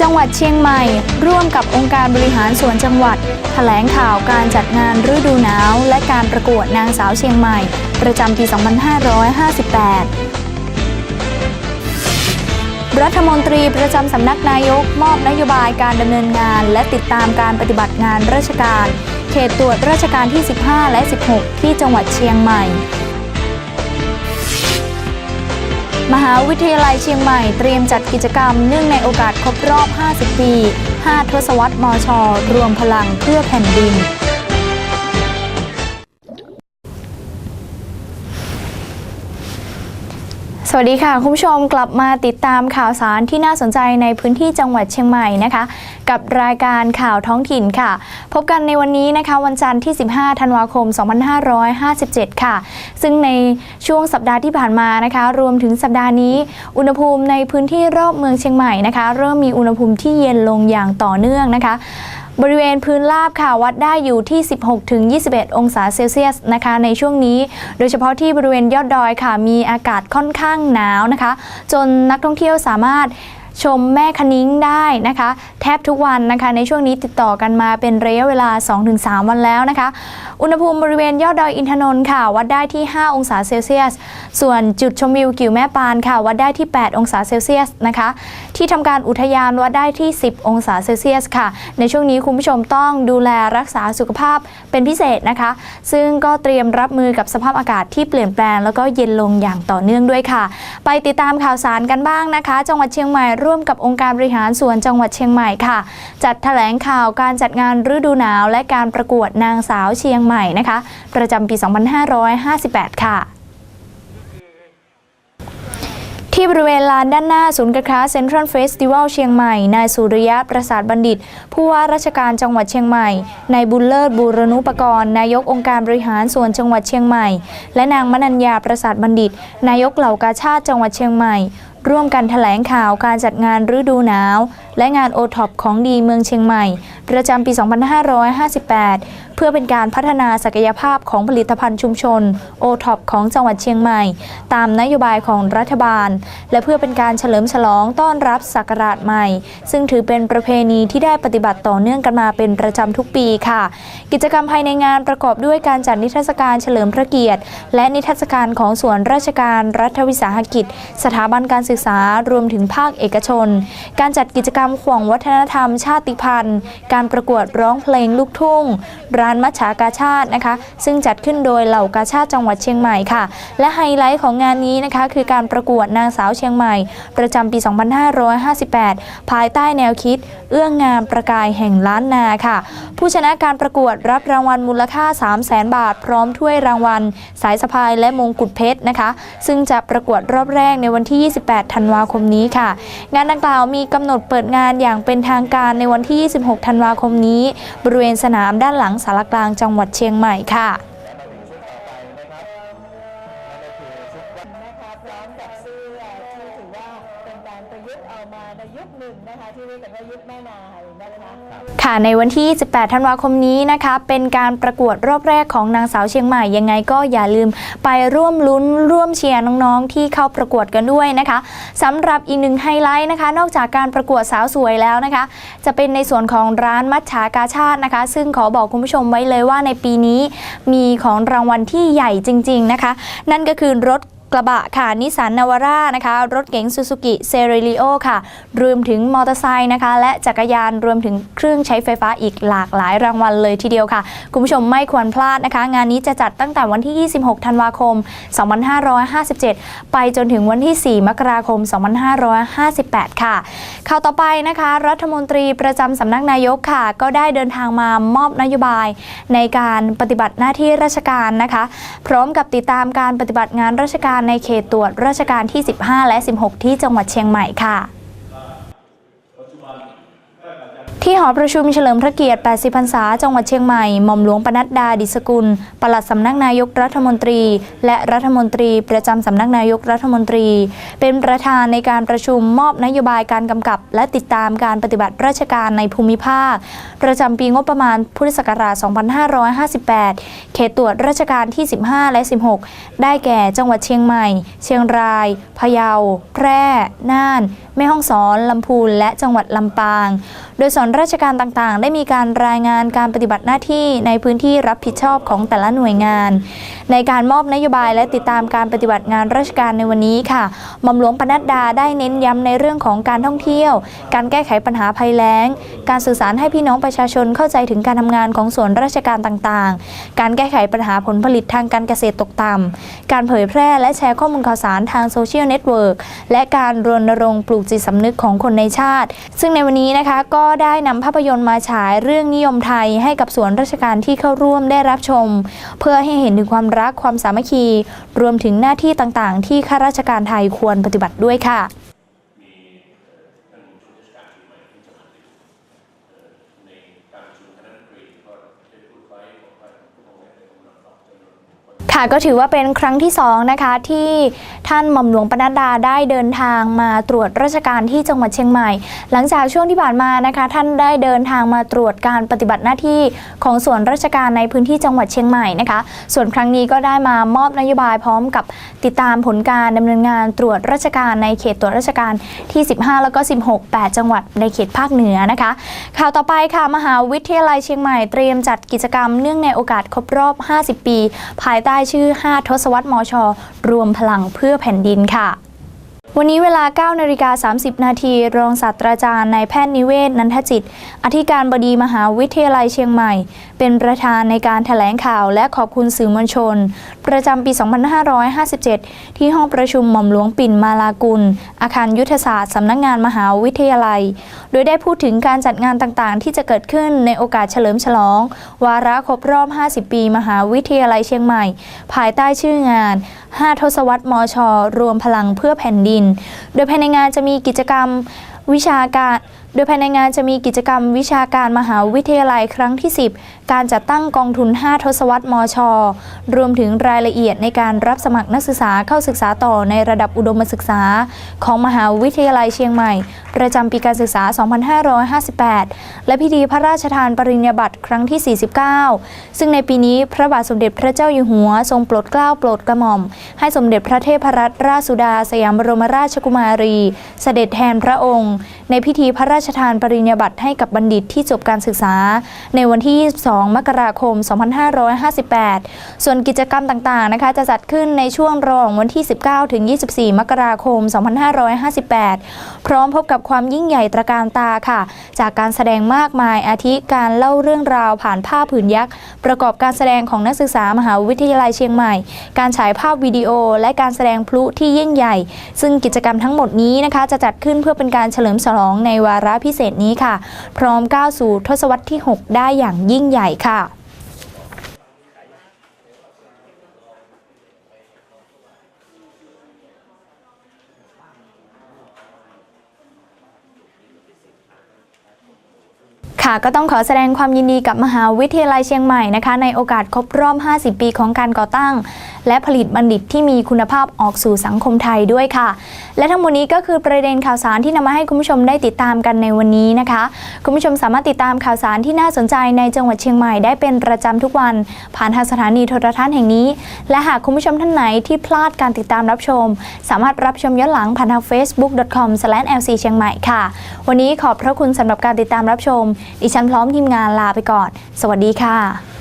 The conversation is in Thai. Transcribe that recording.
จังหวัดเชียงใหม่ ร่วมกับองค์การบริหารส่วนจังหวัด แถลงข่าวการจัดงานฤดูหนาว และการประกวดนางสาวเชียงใหม่ ประจำปี 2558 รัฐมนตรีประจำสำนักนายกมอบนโยบายการดำเนินงาน และติดตามการปฏิบัติงานราชการ เขตตรวจราชการที่ 15 และ 16 ที่จังหวัดเชียงใหม่ มหาวิทยาลัยเชียงใหม่เตรียมจัดกิจกรรมเนื่องในโอกาสครบรอบ 50 ปี 5 ทศวรรษมช รวมพลังเพื่อแผ่นดิน สวัสดีค่ะ คุณผู้ชมกลับมาติดตามข่าวสารที่น่าสนใจในพื้นที่จังหวัดเชียงใหม่นะคะ กับรายการข่าวท้องถิ่นค่ะ พบกันในวันนี้นะคะ วันจันทร์ที่ 15 ธันวาคม 2557 ค่ะ ซึ่งในช่วงสัปดาห์ที่ผ่านมานะคะ รวมถึงสัปดาห์นี้ อุณหภูมิในพื้นที่รอบเมืองเชียงใหม่นะคะ เริ่มมีอุณหภูมิที่เย็นลงอย่างต่อเนื่องนะคะ บริเวณพื้นราบค่ะวัดได้อยู่ที่ 16-21 องศาเซลเซียสนะคะ ในช่วงนี้โดยเฉพาะที่บริเวณยอดดอยค่ะ มีอากาศค่อนข้างหนาวนะคะ จนนักท่องเที่ยวสามารถ ชมแม่คะนิ้งได้นะคะ แทบทุกวันนะคะในช่วงนี้ติดต่อกันมาเป็นระยะเวลา 2-3 วันแล้วนะคะ อุณหภูมิบริเวณยอดดอยอินทนนท์ค่ะ วัดได้ที่ 5 องศาเซลเซียส ส่วนจุดชมวิวกิ่วแม่ปานค่ะ วัดได้ที่ 8 องศาเซลเซียสนะคะ ที่ทำการอุทยานวัดได้ที่ 10 องศาเซลเซียสค่ะ ในช่วงนี้คุณผู้ชมต้องดูแลรักษาสุขภาพเป็นพิเศษนะคะ ซึ่งก็เตรียมรับมือกับสภาพอากาศที่เปลี่ยนแปลง แล้วก็เย็นลงอย่างต่อเนื่องด้วยค่ะ ไปติดตามข่าวสารกันบ้างนะคะ จังหวัดเชียงใหม่ร่วมกับองค์การบริหารส่วนจังหวัดเชียงใหม่ค่ะ จัดแถลงข่าวการจัดงานฤดูหนาว และการประกวดนางสาวเชียงใหม่นะคะ ประจำปี 2558 ค่ะที่บริเวณลานด้านหน้าศูนย์การค้าเซ็นทรัลเฟสติวัลเชียงใหม่ นายสุริยะประสาทบัณฑิต ผู้ว่าราชการจังหวัดเชียงใหม่ นายบุญเลิศบูรณุปกรณ์ นายกองค์การบริหารส่วนจังหวัดเชียงใหม่ และนางมนัญญาประสาทบัณฑิต นายกเหล่ากาชาติจังหวัดเชียงใหม่ ร่วมกันแถลงข่าวการจัดงานฤดูหนาว และงานโอท็อปของดีเมืองเชียงใหม่ ประจำปี 2558 เพื่อเป็นการพัฒนาศักยภาพของผลิตภัณฑ์ชุมชนโอท็อปของจังหวัดเชียงใหม่ ตามนโยบายของรัฐบาล และเพื่อเป็นการเฉลิมฉลองต้อนรับศักราชใหม่ ซึ่งถือเป็นประเพณีที่ได้ปฏิบัติต่อเนื่องกันมาเป็นประจำทุกปีค่ะ กิจกรรมภายในงานประกอบด้วยการจัดนิทรรศการเฉลิมพระเกียรติ และนิทรรศการของส่วนราชการรัฐวิสาหกิจ สถาบันการศึกษารวมถึงภาคเอกชน การจัดกิจกรรมขวงวัฒนธรรมชาติพันธุ์ การประกวดร้องเพลงลูกทุ่ง ร้านมัชฉากาชาตินะคะ ซึ่งจัดขึ้นโดยเหล่ากาชาติจังหวัดเชียงใหม่ค่ะ และไฮไลท์ของงานนี้นะคะ คือการประกวดนางสาวเชียงใหม่ ประจำปี 2558 ภายใต้แนวคิด เอื้องงามประกายแห่งล้านนาค่ะ ผู้ชนะการประกวดรับรางวัลมูลค่า 3 0 0 0 0 0บาท พร้อมถ้วยรางวัล สายสะพายและมงกุฎเพชรนะคะ ซึ่งจะประกวดรอบแรกในวันที่ 28 ธันวาคมนี้ค่ะ งานดังกล่าวมีกำหนดเปิดงานงานอย่างเป็นทางการในวันที่ 26 ธันวาคมนี้ บริเวณสนามด้านหลังสารกลางจังหวัดเชียงใหม่ค่ะ ค่ะในวันที่ 18 ธันวาคมนี้นะคะ เป็นการประกวดรอบแรกของนางสาวเชียงใหม่ ยังไงก็อย่าลืมไปร่วมลุ้นร่วมเชียร์น้องๆ ที่เข้าประกวดกันด้วยนะคะสำหรับอีกหนึ่งไฮไลท์นะคะ นอกจากการประกวดสาวสวยแล้วนะคะ จะเป็นในส่วนของร้านมัชฉากาชาตินะคะ ซึ่งขอบอกคุณผู้ชมไว้เลยว่าในปีนี้มีของรางวัลที่ใหญ่จริง ๆนะคะ นั่นก็คือรถ กระบะค่ะนิสสันนาวาร่านะคะ รถเก๋งซูซูกิเซเรลิโอค่ะ รวมถึงมอเตอร์ไซค์นะคะ และจักรยานรวมถึงเครื่องใช้ไฟฟ้าอีกหลากหลายรางวัลเลยทีเดียวค่ะ คุณผู้ชมไม่ควรพลาดนะคะ งานนี้จะจัดตั้งแต่วันที่ 26 ธันวาคม 2557 ไปจนถึงวันที่ 4 มกราคม 2558 ค่ะ ข่าวต่อไปนะคะ รัฐมนตรีประจำสำนักนายกค่ะ ก็ได้เดินทางมามอบนโยบาย ในการปฏิบัติหน้าที่ราชการนะคะ พร้อมกับติดตามการปฏิบัติงานราชการในเขตตรวจราชการที่ 15 และ 16 ที่จังหวัดเชียงใหม่ค่ะ ที่หอประชุมเฉลิมพระเกียรติ 80 พรรษา จังหวัดเชียงใหม่ หม่อมหลวงปนัดดาดิสกุล ปลัดสำนักนายกรัฐมนตรี และรัฐมนตรีประจำสำนักนายกรัฐมนตรี เป็นประธานในการประชุมมอบนโยบายการกำกับ และติดตามการปฏิบัติราชการในภูมิภาค ประจำปีงบประมาณพุทธศักราช 2558 เขตตรวจราชการที่ 15 และ 16 ได้แก่จังหวัดเชียงใหม่ เชียงราย พะเยา แพร่ น่าน แม่ฮ่องสอนลำพูนและจังหวัดลำปาง โดยส่วนราชการต่างๆ ได้มีการรายงานการปฏิบัติหน้าที่ในพื้นที่รับผิดชอบของแต่ละหน่วยงาน ในการมอบนโยบายและติดตามการปฏิบัติงานราชการในวันนี้ค่ะหม่อมหลวงปนัดดาได้เน้นย้ำในเรื่องของการท่องเที่ยว การแก้ไขปัญหาภัยแล้ง การสื่อสารให้พี่น้องประชาชนเข้าใจถึงการทำงานของส่วนราชการต่างๆ การแก้ไขปัญหาผลผลิตทางการเกษตรตกต่ำการเผยแพร่และแชร์ข้อมูลข่าวสารทางโซเชียลเน็ตเวิร์กและการรณรงค์ปลูกจิตสำนึกของคนในชาติ ซึ่งในวันนี้นะคะก็ได้นำภาพยนตร์มาฉายเรื่องนิยมไทยให้กับส่วนราชการที่เข้าร่วมได้รับชม เพื่อให้เห็นถึงความรักความสามัคคี รวมถึงหน้าที่ต่างๆ ที่ข้าราชการไทยควรปฏิบัติด้วยค่ะ ค่ะก็ถือว่าเป็นครั้งที่สองนะคะที่ท่านหม่อมหลวงปนัดดาได้เดินทางมาตรวจราชการที่จังหวัดเชียงใหม่ หลังจากช่วงที่ผ่านมานะคะ ท่านได้เดินทางมาตรวจการปฏิบัติหน้าที่ของส่วนราชการในพื้นที่จังหวัดเชียงใหม่นะคะ ส่วนครั้งนี้ก็ได้มามอบนโยบายพร้อมกับติดตามผลการดำเนินงานตรวจราชการในเขตตรวจราชการที่ 15 แล้วก็ 16 8 จังหวัดในเขตภาคเหนือนะคะ ข่าวต่อไปค่ะมหาวิทยาลัยเชียงใหม่เตรียมจัดกิจกรรมเนื่องในโอกาสครบรอบ 50 ปี ภายใต้ชื่อ 5 ทศวรรษมช รวมพลังเพื่อแผ่นดินค่ะ วันนี้เวลา9นาฬิกา30 นาทีรองศาสตราจารย์นายแพทย์นิเวศนันทจิต อธิการบดีมหาวิทยาลัยเชียงใหม่ เป็นประธานในการแถลงข่าวและขอบคุณสื่อมวลชน ประจำปี 2557 ที่ห้องประชุมหม่อมหลวงปิ่นมาลากุล อาคารยุทธศาสตร์สำนักงานมหาวิทยาลัย โดยได้พูดถึงการจัดงานต่างๆ ที่จะเกิดขึ้นในโอกาสเฉลิมฉลอง วาระครบรอบ 50 ปี มหาวิทยาลัยเชียงใหม่ ภายใต้ชื่องาน 5 ทศวรรษมช รวมพลังเพื่อแผ่นดินโดยภายในงานจะมีกิจกรรมวิชาการ โดยภายในงานจะมีกิจกรรมวิชาการมหาวิทยาลัยครั้งที่ 10 การจัดตั้งกองทุน 5 ทศวรรษมช รวมถึงรายละเอียดในการรับสมัครนักศึกษาเข้าศึกษาต่อในระดับอุดมศึกษา ของมหาวิทยาลัยเชียงใหม่ ประจำปีการศึกษา 2558 และพิธีพระราชทานปริญญาบัตรครั้งที่ 49 ซึ่งในปีนี้พระบาทสมเด็จพระเจ้าอยู่หัวทรงโปรดเกล้าโปรดกระหม่อม ให้สมเด็จพระเทพรัตนราชสุดาสยามบรมราชกุมารี เสด็จแทนพระองค์ ในพิธีพระราชทานปริญญาบัตรให้กับบัณฑิตที่จบการศึกษา ในวันที่ 22 มกราคม 2558 ส่วนกิจกรรมต่างๆนะคะจะจัดขึ้นในช่วงระหว่างวันที่ 19 ถึง 24 มกราคม 2558 พร้อมพบกับความยิ่งใหญ่ตระการตาค่ะ จากการแสดงมากมายอาทิการเล่าเรื่องราวผ่านผ้าผืนยักษ์ ประกอบการแสดงของนักศึกษามหาวิทยาลัยเชียงใหม่ การฉายภาพวิดีโอ และการแสดงพลุที่ยิ่งใหญ่ ซึ่งกิจกรรมทั้งหมดนี้นะคะจะจัดขึ้นเพื่อเป็นการเฉลิมฉลองในวาระพิเศษนี้ค่ะ พร้อมก้าวสู่ทศวรรษที่ 6 ได้อย่างยิ่งใหญ่ค่ะ ค่ะก็ต้องขอแสดงความยินดีกับมหาวิทยาลัยเชียงใหม่นะคะ ในโอกาสครบรอบ 50 ปีของการก่อตั้ง และผลิตบัณฑิตที่มีคุณภาพออกสู่สังคมไทยด้วยค่ะ และทั้งหมดนี้ก็คือประเด็นข่าวสารที่นำมาให้คุณผู้ชมได้ติดตามกันในวันนี้นะคะ คุณผู้ชมสามารถติดตามข่าวสารที่น่าสนใจในจังหวัดเชียงใหม่ได้เป็นประจำทุกวัน ผ่านทางสถานีโทรทัศน์แห่งนี้ และหากคุณผู้ชมท่านไหนที่พลาดการติดตามรับชม สามารถรับชมย้อนหลังผ่านทาง facebook.com/lc เชียงใหม่ค่ะ วันนี้ขอบพระคุณสำหรับการติดตามรับชมดิฉันพร้อมทีมงานลาไปก่อน สวัสดีค่ะ